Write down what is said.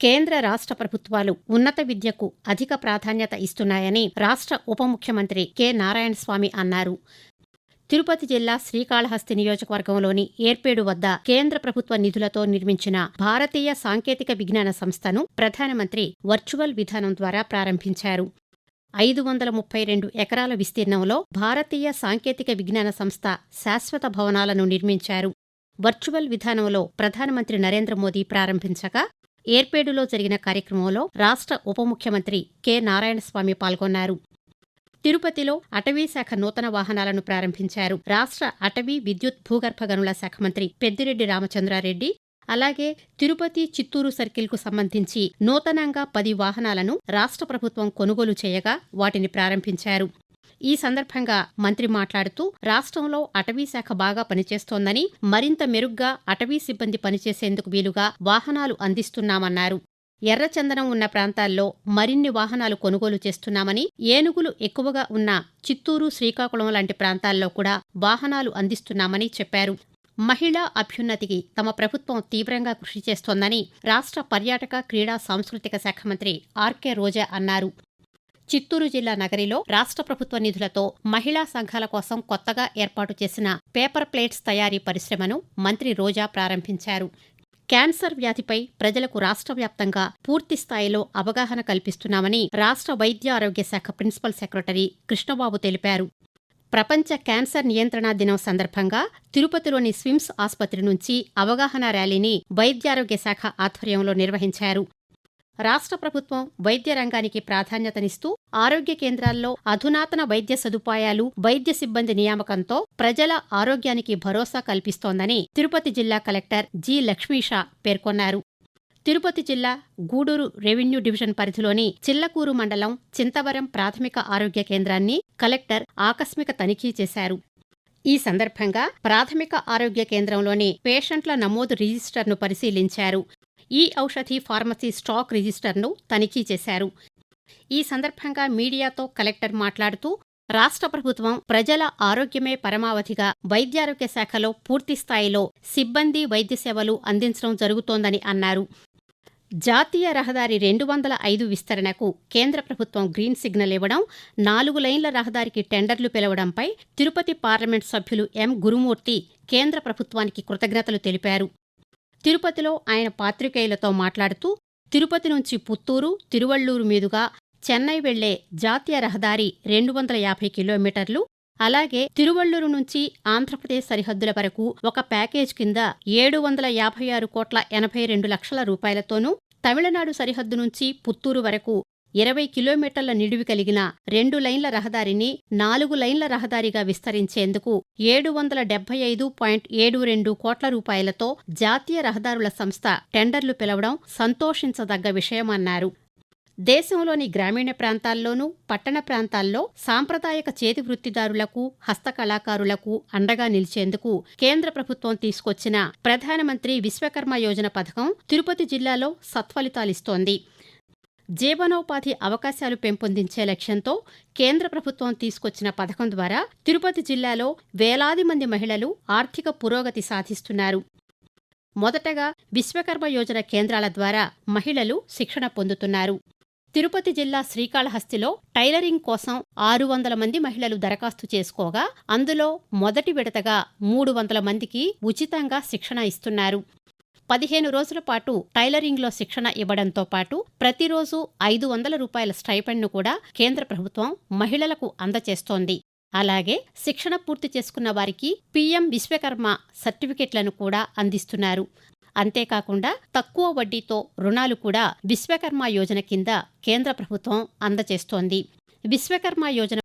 కేంద్ర రాష్ట్ర ప్రభుత్వాలు ఉన్నత విద్యకు అధిక ప్రాధాన్యత ఇస్తున్నాయని రాష్ట్ర ఉప ముఖ్యమంత్రి కె. నారాయణస్వామి అన్నారు. తిరుపతి జిల్లా శ్రీకాళహస్తి నియోజకవర్గంలోని ఏర్పేడు వద్ద కేంద్ర ప్రభుత్వ నిధులతో నిర్మించిన భారతీయ సాంకేతిక విజ్ఞాన సంస్థను ప్రధానమంత్రి వర్చువల్ విధానం ద్వారా ప్రారంభించారు. ఐదు వందల ముప్పై రెండు ఎకరాల విస్తీర్ణంలో భారతీయ సాంకేతిక విజ్ఞాన సంస్థ శాశ్వత భవనాలను నిర్మించారు. వర్చువల్ విధానంలో ప్రధానమంత్రి నరేంద్ర మోదీ ప్రారంభించగా ఏర్పేడులో జరిగిన కార్యక్రమంలో రాష్ట్ర ఉప ముఖ్యమంత్రి కె. నారాయణస్వామి పాల్గొన్నారు. తిరుపతిలో అటవీ శాఖ నూతన వాహనాలను ప్రారంభించారు. రాష్ట్ర అటవీ విద్యుత్ భూగర్భ గనుల శాఖ మంత్రి పెద్దిరెడ్డి రామచంద్రారెడ్డి అలాగే తిరుపతి చిత్తూరు సర్కిల్కు సంబంధించి నూతనంగా పది వాహనాలను రాష్ట్ర ప్రభుత్వం కొనుగోలు చేయగా వాటిని ప్రారంభించారు. ఈ సందర్భంగా మంత్రి మాట్లాడుతూ రాష్ట్రంలో అటవీ శాఖ బాగా పనిచేస్తోందని మరింత మెరుగ్గా అటవీ సిబ్బంది పనిచేసేందుకు వీలుగా వాహనాలు అందిస్తున్నామన్నారు. ఎర్రచందనం ఉన్న ప్రాంతాల్లో మరిన్ని వాహనాలు కొనుగోలు చేస్తున్నామని ఏనుగులు ఎక్కువగా ఉన్న చిత్తూరు శ్రీకాకుళం లాంటి ప్రాంతాల్లో కూడా వాహనాలు అందిస్తున్నామని చెప్పారు. మహిళా అభ్యున్నతికి తమ ప్రభుత్వం తీవ్రంగా కృషి చేస్తోందని రాష్ట్ర పర్యాటక క్రీడా సాంస్కృతిక శాఖ మంత్రి ఆర్కే రోజా అన్నారు. చిత్తూరు జిల్లా నగరిలో రాష్ట్ర ప్రభుత్వ నిధులతో మహిళా సంఘాల కోసం కొత్తగా ఏర్పాటు చేసిన పేపర్ ప్లేట్స్ తయారీ పరిశ్రమను మంత్రి రోజా ప్రారంభించారు. క్యాన్సర్ వ్యాధిపై ప్రజలకు రాష్ట్ర వ్యాప్తంగా పూర్తి స్థాయిలో అవగాహన కల్పిస్తున్నామని రాష్ట్ర వైద్య ఆరోగ్య శాఖ ప్రిన్సిపల్ సెక్రటరీ కృష్ణబాబు తెలిపారు. ప్రపంచ క్యాన్సర్ నియంత్రణ దినం సందర్భంగా తిరుపతిలోని స్విమ్స్ ఆసుపత్రి నుంచి అవగాహన ర్యాలీని వైద్యారోగ్య శాఖ ఆధ్వర్యంలో నిర్వహించారు. రాష్ట్ర ప్రభుత్వం వైద్య రంగానికి ప్రాధాన్యతనిస్తూ ఆరోగ్య కేంద్రాల్లో అధునాతన వైద్య సదుపాయాలు వైద్య సిబ్బంది నియామకంతో ప్రజల ఆరోగ్యానికి భరోసా కల్పిస్తోందని తిరుపతి జిల్లా కలెక్టర్ జి లక్ష్మీషా పేర్కొన్నారు. తిరుపతి జిల్లా గూడూరు రెవెన్యూ డివిజన్ పరిధిలోని చిల్లకూరు మండలం చింతవరం ప్రాథమిక ఆరోగ్య కేంద్రాన్ని కలెక్టర్ ఆకస్మిక తనిఖీ చేశారు. ఈ సందర్భంగా ప్రాథమిక ఆరోగ్య కేంద్రంలోని పేషెంట్ల నమోదు రిజిస్టర్ను పరిశీలించారు. ఈ ఔషధి ఫార్మసీ స్టాక్ రిజిస్టర్ను తనిఖీ చేశారు. ఈ సందర్భంగా మీడియాతో కలెక్టర్ మాట్లాడుతూ రాష్ట్ర ప్రభుత్వం ప్రజల ఆరోగ్యమే పరమావధిగా వైద్యారోగ్య శాఖలో పూర్తి స్థాయిలో సిబ్బంది వైద్య సేవలు అందించడం జరుగుతోందని అన్నారు. జాతీయ రహదారి రెండు వందల ఐదు విస్తరణకు కేంద్ర ప్రభుత్వం గ్రీన్ సిగ్నల్ ఇవ్వడం నాలుగు లైన్ల రహదారికి టెండర్లు పిలవడంపై తిరుపతి పార్లమెంట్ సభ్యులు ఎం. గురుమూర్తి కేంద్ర ప్రభుత్వానికి కృతజ్ఞతలు తెలిపారు. తిరుపతిలో ఆయన పాత్రికేయులతో మాట్లాడుతూ తిరుపతి నుంచి పుత్తూరు తిరువళ్ళూరు మీదుగా చెన్నై వెళ్ళే జాతీయ రహదారి రెండు వందల యాభై కిలోమీటర్లు అలాగే తిరువళ్ళూరు నుంచి ఆంధ్రప్రదేశ్ సరిహద్దుల వరకు ఒక ప్యాకేజ్ కింద ఏడు వందల యాభై ఆరు కోట్ల ఎనభై రెండు లక్షల రూపాయలతోనూ తమిళనాడు సరిహద్దు నుంచి పుత్తూరు వరకు ఇరవై కిలోమీటర్ల నిడివి కలిగిన రెండు లైన్ల రహదారిని నాలుగు లైన్ల రహదారిగా విస్తరించేందుకు ఏడు వందల డెబ్బై ఐదు పాయింట్ ఏడు రెండు కోట్ల రూపాయలతో జాతీయ రహదారుల సంస్థ టెండర్లు పిలవడం సంతోషించదగ్గ విషయమన్నారు. దేశంలోని గ్రామీణ ప్రాంతాల్లోనూ పట్టణ ప్రాంతాల్లో సాంప్రదాయక చేతి వృత్తిదారులకు హస్తకళాకారులకు అండగా నిలిచేందుకు కేంద్ర ప్రభుత్వం తీసుకొచ్చిన ప్రధానమంత్రి విశ్వకర్మ యోజన పథకం తిరుపతి జిల్లాలో సత్ఫలితాలిస్తోంది. జీవనోపాధి అవకాశాలు పెంపొందించే లక్ష్యంతో కేంద్ర ప్రభుత్వం తీసుకొచ్చిన పథకం ద్వారా తిరుపతి జిల్లాలో వేలాది మంది మహిళలు ఆర్థిక పురోగతి సాధిస్తున్నారు. మొదటగా విశ్వకర్మ యోజన కేంద్రాల ద్వారా మహిళలు శిక్షణ పొందుతున్నారు. తిరుపతి జిల్లా శ్రీకాళహస్తిలో టైలరింగ్ కోసం ఆరు వందల మంది మహిళలు దరఖాస్తు చేసుకోగా అందులో మొదటి విడతగా మూడు వందల మందికి ఉచితంగా శిక్షణ ఇస్తున్నారు. పదిహేను రోజుల పాటు టైలరింగ్లో శిక్షణ ఇవ్వడంతో పాటు ప్రతిరోజు ఐదు వందల రూపాయల స్టైపెండ్ను కూడా కేంద్ర ప్రభుత్వం మహిళలకు అందచేస్తోంది. అలాగే శిక్షణ పూర్తి చేసుకున్న వారికి పీఎం విశ్వకర్మ సర్టిఫికెట్లను కూడా అందిస్తున్నారు. అంతేకాకుండా తక్కువ వడ్డీతో రుణాలు కూడా విశ్వకర్మ యోజన కింద కేంద్ర ప్రభుత్వం అందచేస్తోంది. విశ్వకర్మ యోజన